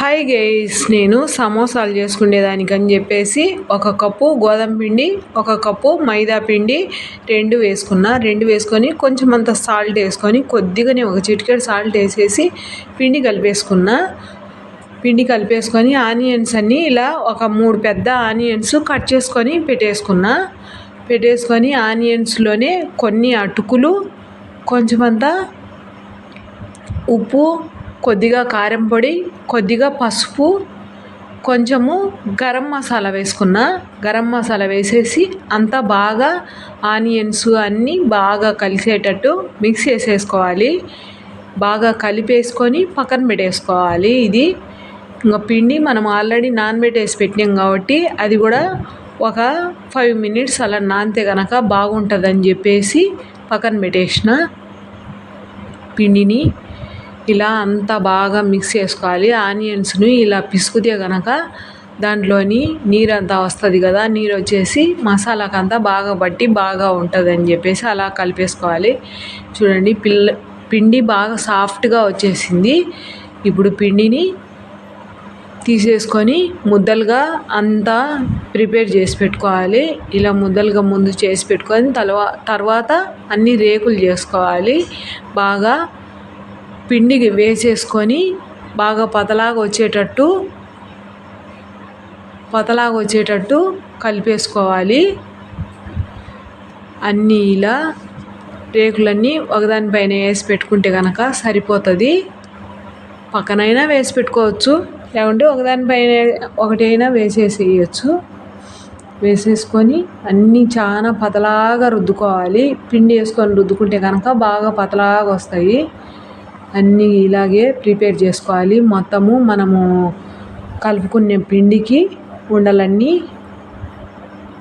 Hi guys నేను సమోసాలు చేసుకునేదానికని చెప్పేసి ఒక కప్పు గోధుమ పిండి ఒక కప్పు మైదా పిండి రెండు వేసుకున్నా. రెండు వేసుకొని కొంచెం అంత సాల్ట్ వేసుకొని కొద్దిగానే ఒక చిటికెడు సాల్ట్ వేసేసి పిండి కలిపేసుకున్నా. పిండి కలిపేసుకొని ఆనియన్స్ అన్నీ ఇలా ఒక మూడు పెద్ద ఆనియన్స్ కట్ చేసుకొని పెట్టేసుకున్నా. పెట్టేసుకొని ఆనియన్స్లోనే కొన్ని అటుకులు కొంచెమంతా ఉప్పు కొద్దిగా కారం పొడి కొద్దిగా పసుపు కొంచెము గరం మసాలా వేసుకున్న. గరం మసాలా వేసేసి అంతా బాగా ఆనియన్స్ అన్నీ బాగా కలిసేటట్టు మిక్స్ చేసేసుకోవాలి. బాగా కలిపేసుకొని పక్కన పెట్టేసుకోవాలి ఇది. ఇంకా పిండి మనం ఆల్రెడీ నానబెట్టేసి పెట్టినాం కాబట్టి అది కూడా ఒక ఫైవ్ మినిట్స్ అలా నానితే కనుక బాగుంటుందని చెప్పేసి పక్కన పెట్టేసిన పిండిని. ఇలా అంతా బాగా మిక్స్ చేసుకోవాలి. ఆనియన్స్ని ఇలా పిసుకుతే కనుక దాంట్లోని నీరు అంతా వస్తుంది కదా నీరు వచ్చేసి మసాలాకు అంతా బాగా పట్టి బాగా ఉంటుంది అని చెప్పేసి అలా కలిపేసుకోవాలి. చూడండి పిల్ల పిండి బాగా సాఫ్ట్గా వచ్చేసింది. ఇప్పుడు పిండిని తీసేసుకొని ముద్దలుగా అంతా ప్రిపేర్ చేసి పెట్టుకోవాలి. ఇలా ముద్దలుగా ముందు చేసి పెట్టుకొని తర్వా తర్వాత అన్ని రేకులు చేసుకోవాలి. బాగా పిండికి వేసేసుకొని బాగా పతలాగా వచ్చేటట్టు పతలాగా వచ్చేటట్టు కలిపేసుకోవాలి. అన్నీ ఇలా రేకులన్నీ ఒకదానిపైన వేసి పెట్టుకుంటే కనుక సరిపోతుంది. పక్కనైనా వేసి పెట్టుకోవచ్చు లేకుంటే ఒకదానిపైన ఒకటైనా వేసేసేయచ్చు. వేసేసుకొని అన్నీ చాలా పతలాగా రుద్దుకోవాలి. పిండి వేసుకొని రుద్దుకుంటే కనుక బాగా పతలాగా వస్తాయి. అన్నీ ఇలాగే ప్రిపేర్ చేసుకోవాలి. మొత్తము మనము కలుపుకునే పిండికి ఉండలన్నీ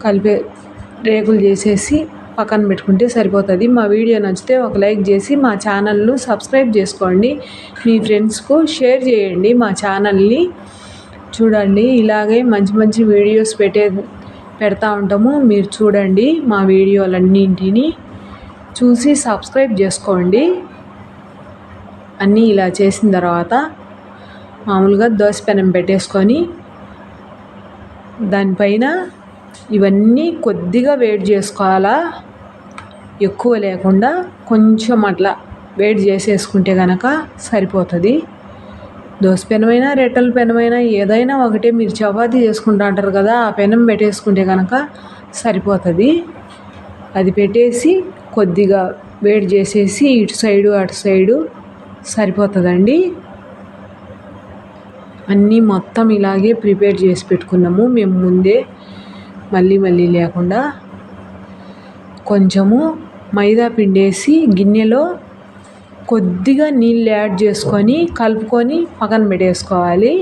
కలిపే రేకులు చేసేసి పక్కన పెట్టుకుంటే సరిపోతుంది. మా వీడియో నచ్చితే ఒక లైక్ చేసి మా ఛానల్ను సబ్స్క్రైబ్ చేసుకోండి. మీ ఫ్రెండ్స్కు షేర్ చేయండి మా ఛానల్ని. చూడండి ఇలాగే మంచి మంచి వీడియోస్ పెట్టే పెడతా ఉంటాము. మీరు చూడండి మా వీడియోలన్నింటినీ చూసి సబ్స్క్రైబ్ చేసుకోండి. అన్నీ ఇలా చేసిన తర్వాత మామూలుగా దోశ పెనం పెట్టేసుకొని దానిపైన ఇవన్నీ కొద్దిగా వేడి చేసుకోవాలా? ఎక్కువ లేకుండా కొంచెం అట్లా వేడి చేసేసుకుంటే కనుక సరిపోతుంది. దోశ పెనమైనా రెట్టల పెనమైనా ఏదైనా ఒకటే మీరు చపాతి చేసుకుంటా అంటారు కదా ఆ పెనం పెట్టేసుకుంటే కనుక సరిపోతుంది. అది పెట్టేసి కొద్దిగా వేడి చేసేసి ఇటు సైడు అటు సైడు సరిపోతుందండి. అన్నీ మొత్తం ఇలాగే ప్రిపేర్ చేసి పెట్టుకున్నాము. మేము ముందే మళ్ళీ మళ్ళీ లేకుండా కొంచెము మైదా పిండి వేసి గిన్నెలో కొద్దిగా నీళ్ళు యాడ్ చేసుకొని కలుపుకొని పక్కన పెట్టేసుకోవాలి.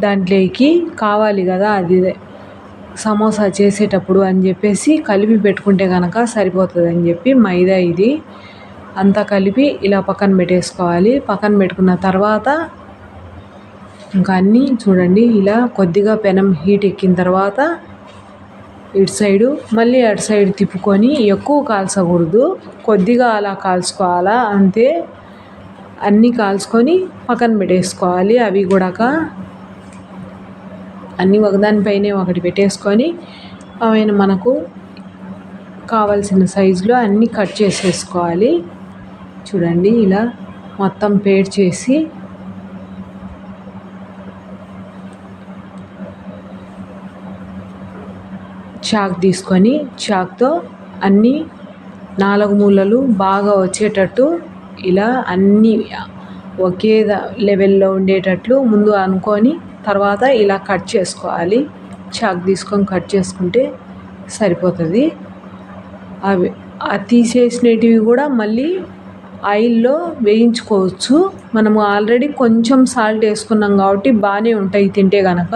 దాంట్లోకి కావాలి కదా అది సమోసా చేసేటప్పుడు అని చెప్పేసి కలిపి పెట్టుకుంటే కనుక సరిపోతుంది అని చెప్పి మైదా ఇది. అంతా కలిపి ఇలా పక్కన పెట్టేసుకోవాలి. పక్కన పెట్టుకున్న తర్వాత ఇంకా అన్నీ చూడండి ఇలా కొద్దిగా పెనం హీట్ ఎక్కిన తర్వాత ఇటు సైడు మళ్ళీ అటు సైడ్ తిప్పుకొని ఎక్కువ కాల్చకూడదు. కొద్దిగా అలా కాల్చుకోవాలా? అంతే. అన్నీ కాల్చుకొని పక్కన పెట్టేసుకోవాలి. అవి కూడా అన్నీ ఒకదానిపైనే ఒకటి పెట్టేసుకొని అవి మనకు కావాల్సిన సైజులో అన్నీ కట్ చేసేసుకోవాలి. చూడండి ఇలా మొత్తం పేడ్ చేసి చాక్ తీసుకొని చాక్తో అన్నీ నాలుగు మూలలు బాగా వచ్చేటట్టు ఇలా అన్నీ ఒకే లెవెల్లో ఉండేటట్లు ముందు అనుకొని తర్వాత ఇలా కట్ చేసుకోవాలి. చాక్ తీసుకొని కట్ చేసుకుంటే సరిపోతుంది. అవి ఆ తీసేసినటివి కూడా మళ్ళీ ఆయిల్లో వేయించుకోవచ్చు. మనము ఆల్రెడీ కొంచెం సాల్ట్ వేసుకున్నాం కాబట్టి బాగానే ఉంటాయి తింటే కనుక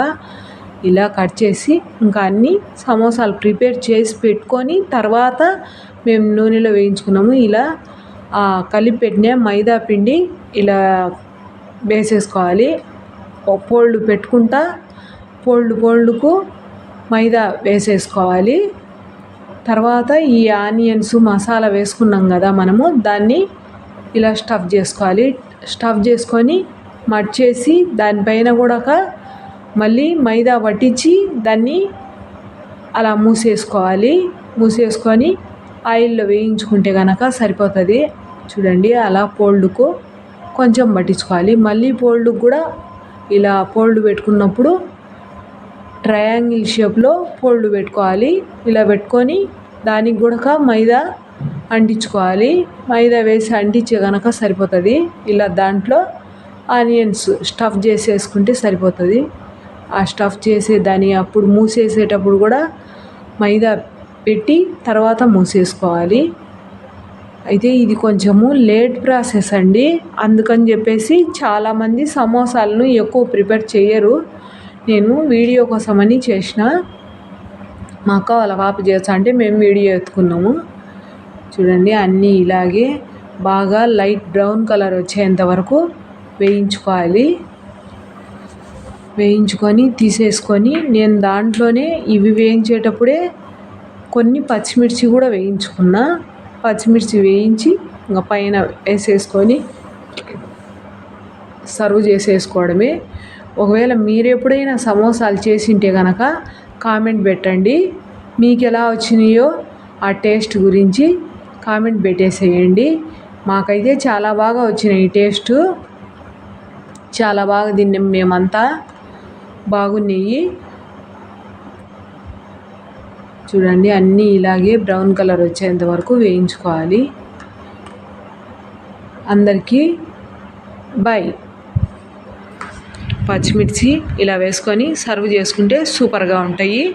ఇలా కట్ చేసి ఇంకా అన్నీ సమోసాలు ప్రిపేర్ చేసి పెట్టుకొని తర్వాత మేము నూనెలో వేయించుకున్నాము. ఇలా కలిపి పెట్టిన మైదా పిండి ఇలా వేసేసుకోవాలి. పోళ్ళు పెట్టుకుంటా పోళ్ళు పోళ్ళుకు మైదా వేసేసుకోవాలి. తర్వాత ఈ ఆనియన్స్ మసాలా వేసుకున్నాం కదా మనము. దాన్ని ఇలా స్టఫ్ చేసుకోవాలి. స్టఫ్ చేసుకొని మడిచేసి దానిపైన కూడా మళ్ళీ మైదా పట్టించి దాన్ని అలా మూసేసుకోవాలి. మూసేసుకొని ఆయిల్లో వేయించుకుంటే కనుక సరిపోతుంది. చూడండి అలా ఫోల్డ్కు కొంచెం పట్టించుకోవాలి. మళ్ళీ ఫోల్డ్కి కూడా ఇలా ఫోల్డ్ పెట్టుకున్నప్పుడు ట్రయాంగిల్ షేప్లో ఫోల్డ్ పెట్టుకోవాలి. ఇలా పెట్టుకొని దానికి కూడా మైదా అంటించుకోవాలి. మైదా వేసి అంటించే కనుక సరిపోతుంది. ఇలా దాంట్లో ఆనియన్స్ స్టఫ్ చేసేసుకుంటే సరిపోతుంది. ఆ స్టఫ్ చేసే దాన్ని అప్పుడు మూసేసేటప్పుడు కూడా మైదా పెట్టి తర్వాత మూసేసుకోవాలి. అయితే ఇది కొంచెము లేట్ ప్రాసెస్ అండి. అందుకని చెప్పేసి చాలామంది సమోసాలను ఎక్కువ ప్రిపేర్ చేయరు నేను వీడియో కోసమని చేసిన. మా అక్క వాళ్ళ పాప చేస్తా అంటే మేము వీడియో ఎత్తుకున్నాము. చూడండి అన్నీ ఇలాగే బాగా లైట్ బ్రౌన్ కలర్ వచ్చేంత వరకు వేయించుకోవాలి. వేయించుకొని తీసేసుకొని నేను దాంట్లోనే ఇవి వేయించేటప్పుడే కొన్ని పచ్చిమిర్చి కూడా వేయించుకున్నా. పచ్చిమిర్చి వేయించి ఇంకా పైన వేసేసుకొని సర్వ్ చేసేసుకోవడమే. ఒకవేళ మీరు ఎప్పుడైనా సమోసాలు చేసింటే కనుక కామెంట్ పెట్టండి. మీకు ఎలా వచ్చినాయో ఆ టేస్ట్ గురించి కామెంట్ పెట్టేసేయండి. మాకైతే చాలా బాగా వచ్చినాయి టేస్ట్. చాలా బాగా తిన్నాం మేమంతా. బాగున్నాయి. చూడండి అన్నీ ఇలాగే బ్రౌన్ కలర్ వచ్చేంత వరకు వేయించుకోవాలి. అందరికీ బై. పచ్చిమిర్చి ఇలా వేసుకొని సర్వ్ చేసుకుంటే సూపర్గా ఉంటాయి.